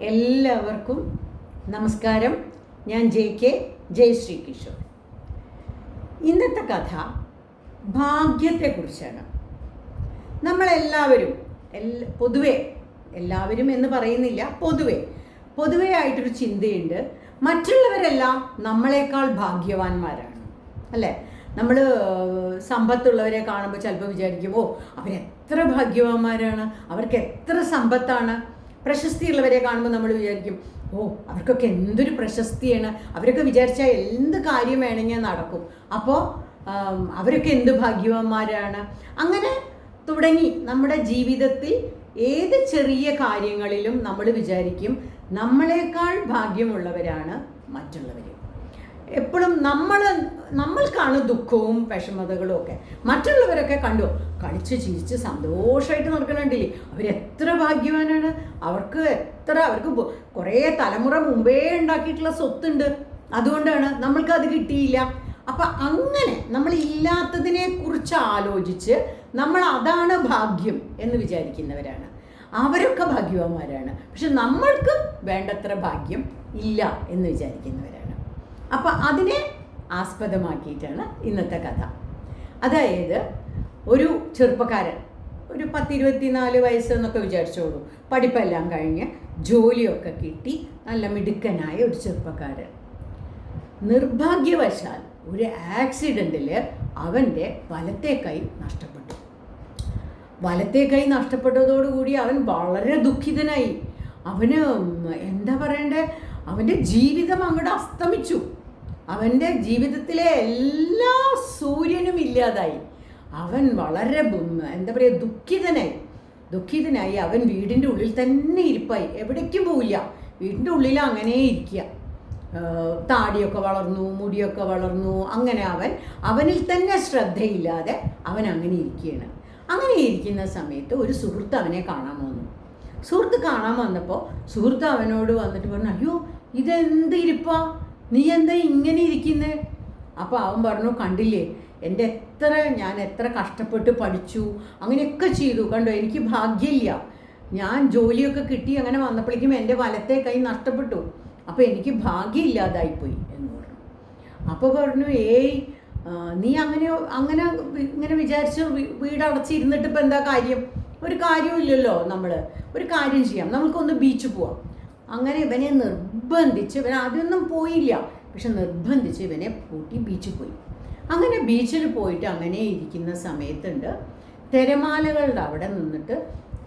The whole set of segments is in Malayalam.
എല്ലാവർക്കും നമസ്കാരം. ഞാൻ ജെ കെ ജയശ്രീ കിഷോർ ഇന്നത്തെ കഥ ഭാഗ്യത്തെക്കുറിച്ചാണ്. നമ്മളെല്ലാവരും എല്ലാ പൊതുവെ എല്ലാവരും എന്ന് പറയുന്നില്ല പൊതുവെ പൊതുവെ ആയിട്ടൊരു ചിന്തയുണ്ട്. മറ്റുള്ളവരെല്ലാം നമ്മളെക്കാൾ ഭാഗ്യവാന്മാരാണ്. അല്ലേ? നമ്മൾ സമ്പത്തുള്ളവരെ കാണുമ്പോൾ ചിലപ്പോൾ വിചാരിക്കുമോ അവരെത്ര ഭാഗ്യവാന്മാരാണ് അവർക്ക് എത്ര സമ്പത്താണ്. പ്രശസ്തിയുള്ളവരെ കാണുമ്പോൾ നമ്മൾ വിചാരിക്കും ഓ അവർക്കൊക്കെ എന്തൊരു പ്രശസ്തിയാണ്. അവരൊക്കെ വിചാരിച്ചാൽ എന്ത് കാര്യം വേണമെങ്കിൽ നടക്കും. അപ്പോൾ അവരൊക്കെ എന്ത് ഭാഗ്യവാന്മാരാണ്? അങ്ങനെ തുടങ്ങി. നമ്മുടെ ജീവിതത്തിൽ ഏത് ചെറിയ കാര്യങ്ങളിലും നമ്മൾ വിചാരിക്കും നമ്മളെക്കാൾ ഭാഗ്യമുള്ളവരാണ് മറ്റുള്ളവർ എപ്പോഴും നമ്മൾ നമ്മൾക്കാണ് ദുഃഖവും വിഷമതകളും ഒക്കെ. മറ്റുള്ളവരൊക്കെ കണ്ടു കളിച്ച് ചിരിച്ച് സന്തോഷമായിട്ട് നടക്കണുണ്ടില്ലേ അവരെത്ര ഭാഗ്യവാനാണ്? അവർക്ക് എത്ര അവർക്ക് കുറേ തലമുറ മുമ്പേ ഉണ്ടാക്കിയിട്ടുള്ള സ്വത്തുണ്ട്. അതുകൊണ്ടാണ് നമ്മൾക്ക് അത് കിട്ടിയില്ല. അപ്പം അങ്ങനെ നമ്മൾ ഇല്ലാത്തതിനെ കുറിച്ച് ആലോചിച്ച് നമ്മൾ അതാണ് ഭാഗ്യം എന്ന് വിചാരിക്കുന്നവരാണ്. അവരൊക്കെ ഭാഗ്യവാന്മാരാണ്. പക്ഷെ നമ്മൾക്ക് വേണ്ടത്ര ഭാഗ്യം ഇല്ല എന്ന് വിചാരിക്കുന്നവരാണ്. അപ്പം അതിനെ ആസ്പദമാക്കിയിട്ടാണ് ഇന്നത്തെ കഥ. അതായത് ഒരു ചെറുപ്പക്കാരൻ ഒരു പത്തിരുപത്തിനാല് വയസ്സ് എന്നൊക്കെ വിചാരിച്ചോളൂ. പഠിപ്പെല്ലാം കഴിഞ്ഞ് ജോലിയൊക്കെ കിട്ടി നല്ല മിടുക്കനായ ഒരു ചെറുപ്പക്കാരൻ. നിർഭാഗ്യവശാൽ ഒരു ആക്സിഡന്റിൽ അവന്റെ വലത്തെ കൈ നഷ്ടപ്പെട്ടു. വലത്തെ കൈ നഷ്ടപ്പെട്ടതോടുകൂടി അവൻ വളരെ ദുഃഖിതനായി. അവന് എന്താ പറയണ്ടേ? അവന്റെ ജീവിതം അങ്ങോട്ട് അസ്തമിച്ചു. അവന്റെ ജീവിതത്തിലെ എല്ലാ സൂര്യനും ഇല്ലാതായി. അവൻ വളരെ എന്താ പറയുക ദുഃഖിതനായി. ദുഃഖിതനായി അവൻ വീടിന്റെ ഉള്ളിൽ തന്നെ ഇരിപ്പായി. എവിടേക്കും പോവില്ല. വീടിന്റെ ഉള്ളിൽ അങ്ങനെ ഇരിക്കുക. താടിയൊക്കെ വളർന്നു മുടിയൊക്കെ വളർന്നു അങ്ങനെ അവൻ അവനിൽ തന്നെ ശ്രദ്ധയില്ലാതെ അവൻ അങ്ങനെ ഇരിക്കുകയാണ്. അങ്ങനെ ഇരിക്കുന്ന സമയത്ത് ഒരു സുഹൃത്ത് അവനെ കാണാൻ വന്നു. സുഹൃത്ത് കാണാൻ വന്നപ്പോൾ സുഹൃത്ത് അവനോട് വന്നിട്ട് പറഞ്ഞു അയ്യോ ഇതെന്ത് ഇരിപ്പാ? നീ എന്താ ഇങ്ങനെ ഇരിക്കുന്നേ? അപ്പോൾ അവൻ പറഞ്ഞു കണ്ടില്ലേ എന്റെ എത്ര ഞാൻ എത്ര കഷ്ടപ്പെട്ട് പഠിച്ചു അങ്ങനെയൊക്കെ ചെയ്തു. കണ്ടോ എനിക്ക് ഭാഗ്യമില്ല. ഞാൻ ജോലിയൊക്കെ കിട്ടി അങ്ങനെ വന്നപ്പോഴേക്കും എന്റെ വലത്തെ കൈ നഷ്ടപ്പെട്ടു. അപ്പോൾ എനിക്ക് ഭാഗ്യമില്ലാതായിപ്പോയി എന്ന് പറഞ്ഞു. അപ്പോൾ പറഞ്ഞു ഏയ് നീ അങ്ങനെ അങ്ങനെ ഇങ്ങനെ വിചാരിച്ച് വീടടച്ചിരുന്നിട്ട് ഇപ്പം എന്താ കാര്യം? ഒരു കാര്യമില്ലല്ലോ നമ്മൾ ഒരു കാര്യം ചെയ്യാം. നമുക്കൊന്ന് ബീച്ച് പോവാം. അങ്ങനെ ഇവനെ നിർബന്ധിച്ച് ഇവൻ ആദ്യമൊന്നും പോയില്ല. പക്ഷെ നിർബന്ധിച്ച് ഇവനെ കൂട്ടി ബീച്ചിൽ പോയി. അങ്ങനെ ബീച്ചിൽ പോയിട്ട് അങ്ങനെ ഇരിക്കുന്ന സമയത്തുണ്ട് തിരമാലകളുടെ അവിടെ നിന്നിട്ട്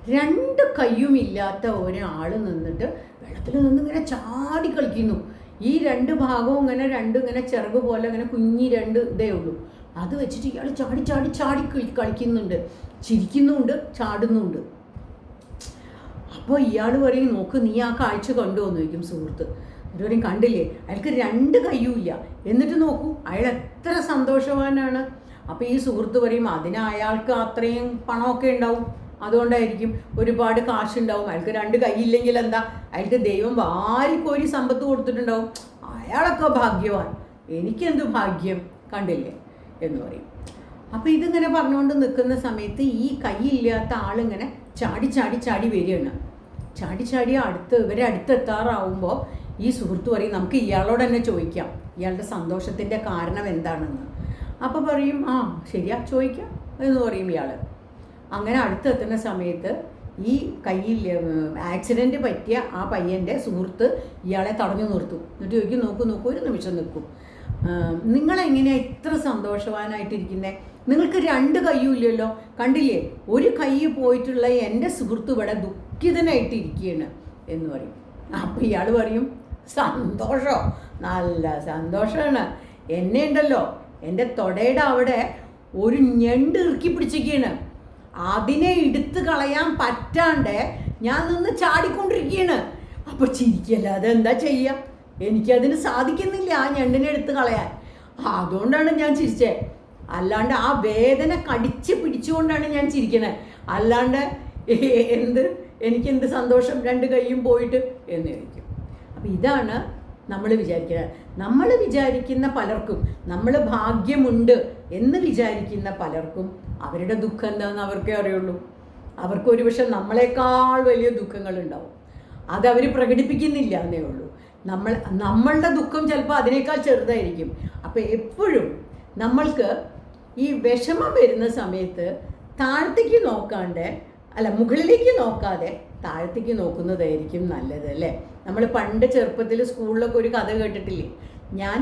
രണ്ട് കയ്യുമില്ലാത്ത ഒരാൾ നിന്നിട്ട് വെള്ളത്തിൽ നിന്ന് ഇങ്ങനെ ചാടി കളിക്കുന്നു. ഈ രണ്ട് ഭാഗവും ഇങ്ങനെ രണ്ടും ഇങ്ങനെ ചിറക് പോലെ ഇങ്ങനെ കുഞ്ഞി രണ്ട് ഇതേ ഉള്ളൂ. അത് വെച്ചിട്ട് ഇയാൾ ചാടി ചാടി ചാടി കളി കളിക്കുന്നുണ്ട്. ചിരിക്കുന്നുണ്ട് ചാടുന്നുണ്ട്. അപ്പോൾ ഇയാൾ പറയും നോക്ക് നീ ആ കാഴ്ച കണ്ടോ? എന്ന് ചോദിക്കും സുഹൃത്ത്. എന്നിട്ട് കണ്ടില്ലേ? അയാൾക്ക് രണ്ട് കയ്യുമില്ല എന്നിട്ട് നോക്കൂ അയാൾ എത്ര സന്തോഷവാനാണ്. അപ്പോൾ ഈ സുഹൃത്ത് പറയും അതിന് അയാൾക്ക് അത്രയും പണമൊക്കെ ഉണ്ടാവും. അതുകൊണ്ടായിരിക്കും ഒരുപാട് കാശുണ്ടാവും. അയാൾക്ക് രണ്ട് കൈയില്ലെങ്കിൽ എന്താ? അയാൾക്ക് ദൈവം വാരിക്കോരി സമ്പത്ത് കൊടുത്തിട്ടുണ്ടാവും. അയാളൊക്കെ ഭാഗ്യവാൻ. എനിക്കെന്ത് ഭാഗ്യം? കണ്ടില്ലേ? എന്ന് പറയും. അപ്പോൾ ഇതിങ്ങനെ പറഞ്ഞുകൊണ്ട് നിൽക്കുന്ന സമയത്ത് ഈ കൈയില്ലാത്ത ആളിങ്ങനെ ചാടി ചാടി ചാടി വരികയാണ്. ചാടി ചാടി അടുത്ത് ഇവരെ അടുത്തെത്താറാവുമ്പോൾ ഈ സുഹൃത്ത് പറയും നമുക്ക് ഇയാളോട് തന്നെ ചോദിക്കാം. ഇയാളുടെ സന്തോഷത്തിന്റെ കാരണം എന്താണെന്ന്. അപ്പോൾ പറയും ആ ശരിയാ ചോദിക്കാം എന്ന് പറയും ഇയാൾ അങ്ങനെ അടുത്തെത്തുന്ന സമയത്ത് ഈ കയ്യിൽ ആക്സിഡന്റ് പറ്റിയ ആ പയ്യന്റെ സുഹൃത്ത് ഇയാളെ തടഞ്ഞു നിർത്തും. എന്നിട്ട് ചോദിക്കും നോക്കൂ നോക്കൂ ഒരു നിമിഷം നിൽക്കും. നിങ്ങളെങ്ങനെയാണ് ഇത്ര സന്തോഷവാനായിട്ടിരിക്കുന്നത് നിങ്ങൾക്ക് രണ്ട് കയ്യും ഇല്ലല്ലോ. കണ്ടില്ലേ? ഒരു കൈ പോയിട്ടുള്ള എന്റെ സുഹൃത്ത് ഇവിടെ ദുഃഖിതനായിട്ടിരിക്കുകയാണ് എന്ന് പറയും. അപ്പോൾ ഇയാൾ പറയും സന്തോഷോ? നല്ല സന്തോഷമാണ് എന്നെ ഉണ്ടല്ലോ എന്റെ തൊടയുടെ അവിടെ ഒരു ഞണ്ട് ഇറുക്കി പിടിച്ചിരിക്കുകയാണ്. അതിനെ എടുത്ത് കളയാൻ പറ്റാണ്ട് ഞാൻ നിന്ന് ചാടിക്കൊണ്ടിരിക്കുകയാണ്. അപ്പോൾ ചിരിക്കല്ലാതെ എന്താ ചെയ്യുക എനിക്കതിന് സാധിക്കുന്നില്ല ആ ഞണ്ടിനെ എടുത്ത് കളയാൻ. അതുകൊണ്ടാണ് ഞാൻ ചിരിച്ചേ. അല്ലാണ്ട് ആ വേദന കടിച്ച് പിടിച്ചുകൊണ്ടാണ് ഞാൻ ചിരിക്കണേ. അല്ലാണ്ട് ഏ- എന്ത് സന്തോഷം? രണ്ട് കൈയും പോയിട്ട് എന്ന് ചോദിക്കും അപ്പം ഇതാണ് നമ്മൾ വിചാരിക്കുന്നത് നമ്മൾ വിചാരിക്കുന്ന പലർക്കും നമ്മൾ ഭാഗ്യമുണ്ട് എന്ന് വിചാരിക്കുന്ന പലർക്കും അവരുടെ ദുഃഖം എന്താണെന്ന് അവർക്കേ അറിയുള്ളൂ. അവർക്ക് ഒരുപക്ഷെ നമ്മളെക്കാൾ വലിയ ദുഃഖങ്ങളുണ്ടാവും. അതവർ പ്രകടിപ്പിക്കുന്നില്ല എന്നേ ഉള്ളൂ. നമ്മൾ നമ്മളുടെ ദുഃഖം ചിലപ്പോൾ അതിനേക്കാൾ ചെറുതായിരിക്കും. അപ്പോൾ എപ്പോഴും നമ്മൾക്ക് ഈ വിഷമം വരുന്ന സമയത്ത് താഴത്തേക്ക് നോക്കാണ്ട് അല്ല മുകളിലേക്ക് നോക്കാതെ താഴത്തേക്ക് നോക്കുന്നതായിരിക്കും നല്ലത് അല്ലേ? നമ്മൾ പണ്ട് ചെറുപ്പത്തിൽ സ്കൂളിലൊക്കെ ഒരു കഥ കേട്ടിട്ടില്ലേ? ഞാൻ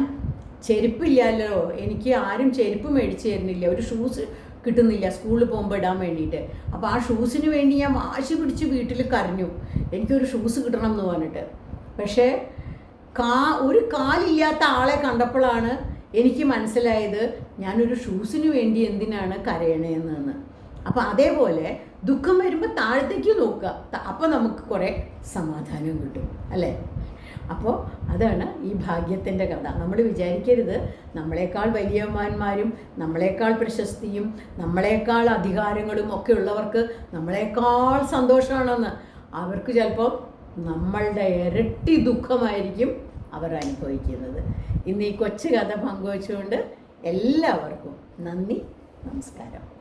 ചെരുപ്പില്ലല്ലോ എനിക്ക് ആരും ചെരുപ്പ് മേടിച്ചു തരുന്നില്ല ഒരു ഷൂസ് കിട്ടുന്നില്ല സ്കൂളിൽ പോകുമ്പോൾ ഇടാൻ വേണ്ടിയിട്ട്. അപ്പോൾ ആ ഷൂസിന് വേണ്ടി ഞാൻ വാശി പിടിച്ച് വീട്ടിൽ കരഞ്ഞു. എനിക്കൊരു ഷൂസ് കിട്ടണം എന്ന് പറഞ്ഞിട്ട്. പക്ഷേ കാ ഒരു കാലില്ലാത്ത ആളെ കണ്ടപ്പോഴാണ് എനിക്ക് മനസ്സിലായത് ഞാനൊരു ഷൂസിന് വേണ്ടി എന്തിനാണ് കരയണേന്ന് അപ്പോൾ അതേപോലെ ദുഃഖം വരുമ്പോൾ താഴത്തേക്ക് നോക്കുക. അപ്പോൾ നമുക്ക് കുറേ സമാധാനം കിട്ടും അല്ലേ? അപ്പോൾ അതാണ് ഈ ഭാഗ്യത്തിന്റെ കഥ. നമ്മൾ വിചാരിക്കരുത് നമ്മളെക്കാൾ വലിയമാന്മാരും നമ്മളെക്കാൾ പ്രശസ്തിയും നമ്മളെക്കാൾ അധികാരങ്ങളും ഒക്കെ ഉള്ളവർക്ക് നമ്മളെക്കാൾ സന്തോഷമാണെന്ന് അവർക്ക് ചിലപ്പോൾ നമ്മളുടെ ഇരട്ടി ദുഃഖമായിരിക്കും അവർ അനുഭവിക്കുന്നത്. ഇന്ന് ഈ കൊച്ചു കഥ പങ്കുവച്ചുകൊണ്ട് എല്ലാവർക്കും നന്ദി നമസ്കാരം.